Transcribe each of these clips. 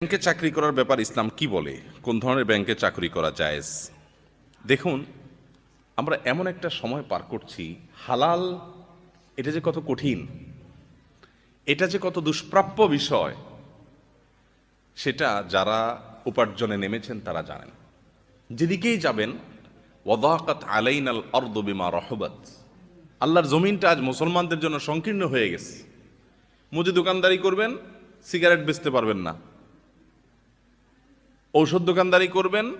ব্যাংকে চাকরি করার ব্যাপার ইসলাম কি বলে? কোন ধরনের ব্যাংকে চাকরি করা জায়েজ দেখুন, আমরা এমন একটা সময় পার করছি, হালাল, এটা যে কত কঠিন, এটা যে কত দুষ্প্রাপ্য বিষয়, সেটা যারা উপার্জনে নেমেছেন তারা জানেন। যেদিকেই যাবেন, ওয়াদাকাত আলাইনাল অর্দ বিমা রহবত। আল্লাহর জমিনটা আজ মুসলমানদের জন্য সংকীর্ণ হয়ে গেছে। মুদি দোকানদারি করবেন, সিগারেট বেচতে পারবেন না। ঔষধ দোকানদারি করবেন,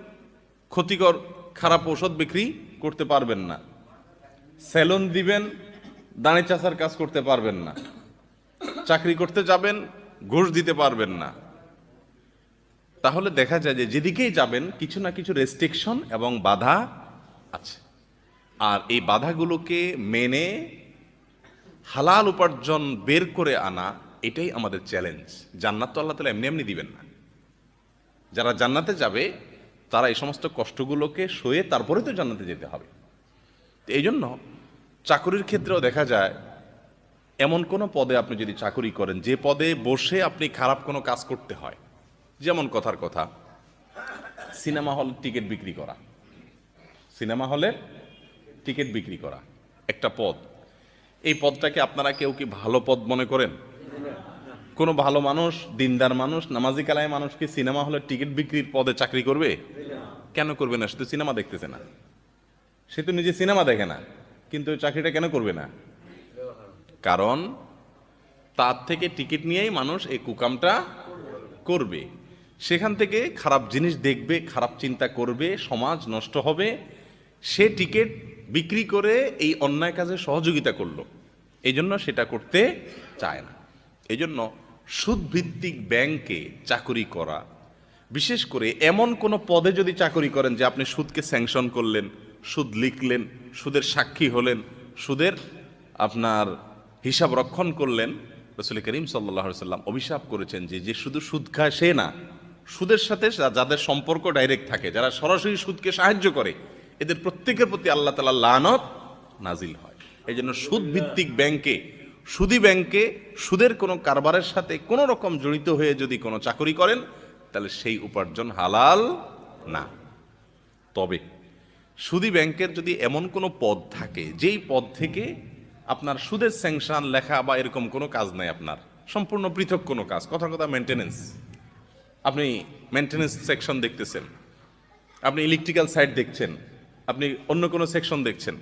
ক্ষতিকর, খারাপ ঔষধ বিক্রি করতে পারবেন না। সেলুন দিবেন দাঁড়ে চাষার কাজ করতে পারবেন না। চাকরি করতে যাবেন, ঘুষ দিতে পারবেন না। তাহলে দেখা যায় যে যেদিকেই যাবেন, কিছু না কিছু রেস্ট্রিকশন এবং বাধা আছে। আর এই বাধাগুলোকে মেনে হালাল উপার্জন বের করে আনা, এটাই আমাদের চ্যালেঞ্জ জান্নাত তো আল্লাহ তালা এমনি এমনি দিবেন না। যারা জান্নাতে যাবে, তারা এই সমস্ত কষ্টগুলোকে সয়ে তারপরে তো জান্নাতে যেতে হবে। এই জন্য চাকরির ক্ষেত্রেও দেখা যায়, এমন কোনো পদে আপনি যদি চাকরি করেন, যে পদে বসে আপনি খারাপ কোনো কাজ করতে হয়, যেমন কথার কথা, সিনেমা হল টিকিট বিক্রি করা। সিনেমা হলে টিকিট বিক্রি করা, একটা পদ। এই পদটাকে আপনারা কেউ কি ভালো পদ মনে করেন? কোনো ভালো মানুষ, দিনদার মানুষ, নামাজি কালায় মানুষ কি সিনেমা হলে টিকিট বিক্রির পদে চাকরি করবে? কেন করবে না? সে তো সিনেমা দেখতেছে না। সে তো নিজে সিনেমা দেখে না, কিন্তু চাকরিটা কেন করবে না? কারণ তার থেকে টিকিট নিয়েই মানুষ এই কুকামটা করবে। সেখান থেকে খারাপ জিনিস দেখবে, খারাপ চিন্তা করবে, সমাজ নষ্ট হবে। সে টিকিট বিক্রি করে এই অন্যায় কাজে সহযোগিতা করল। এই জন্য সেটা করতে চায় না। এই জন্য সুদভিত্তিক ব্যাংকে চাকরি করা। বিশেষ করে এমন কোনো পদে যদি চাকরি করেন যে আপনি সুদকে স্যাংশন করলেন, সুদ লিখলেন, সুদের সাক্ষী হলেন, সুদের আপনার হিসাব রক্ষণ করলেন, রসুল করিম সাল্লাহ সাল্লাম অভিশাপ করেছেন যে যে শুধু সুদ খায় সে না, সুদের সাথে যাদের সম্পর্ক ডাইরেক্ট থাকে, যারা সরাসরি সুদকে সাহায্য করে, এদের প্রত্যেকের প্রতি আল্লাহ তালা লানত নাজিল হয়। এই জন্য সুদ ভিত্তিক ব্যাংকে সুদি ব্যাংকে সুদের কোনো কারবারের সাথে কোনো রকম জড়িত হয়ে যদি কোনো চাকরি করেন, তাহলে সেই উপার্জন হালাল না। তবে সুদি ব্যাংকের যদি এমন কোনো পদ থাকে, যেই পদ থেকে আপনার সুদের স্যাংশন, লেখা বা এরকম কোনো কাজ নাই আপনার, সম্পূর্ণ পৃথক কোনো কাজ, কথা কথা মেনটেনেন্স আপনি মেনটেনেন্স সেকশন দেখতেছেন, আপনি ইলেকট্রিক্যাল সাইট দেখছেন, আপনি অন্য কোনো সেকশন দেখছেন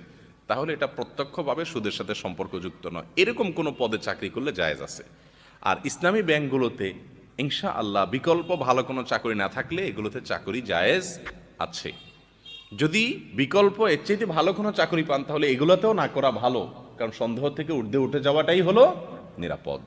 তাহলে এটা প্রত্যক্ষভাবে সুদের সাথে সম্পর্কযুক্ত নয়। এরকম কোনো পদে চাকরি করলে জায়েজ আছে। আর ইসলামী ব্যাংকগুলোতে ইনশা আল্লাহ বিকল্প ভালো কোনো চাকরি না থাকলে এগুলোতে চাকরি জায়েজ আছে। যদি বিকল্প এর চাইতে ভালো কোনো চাকরি পান, তাহলে এগুলোতেও না করা ভালো। কারণ সন্দেহ থেকে উর্ধে উঠে যাওয়াটাই হলো নিরাপদ।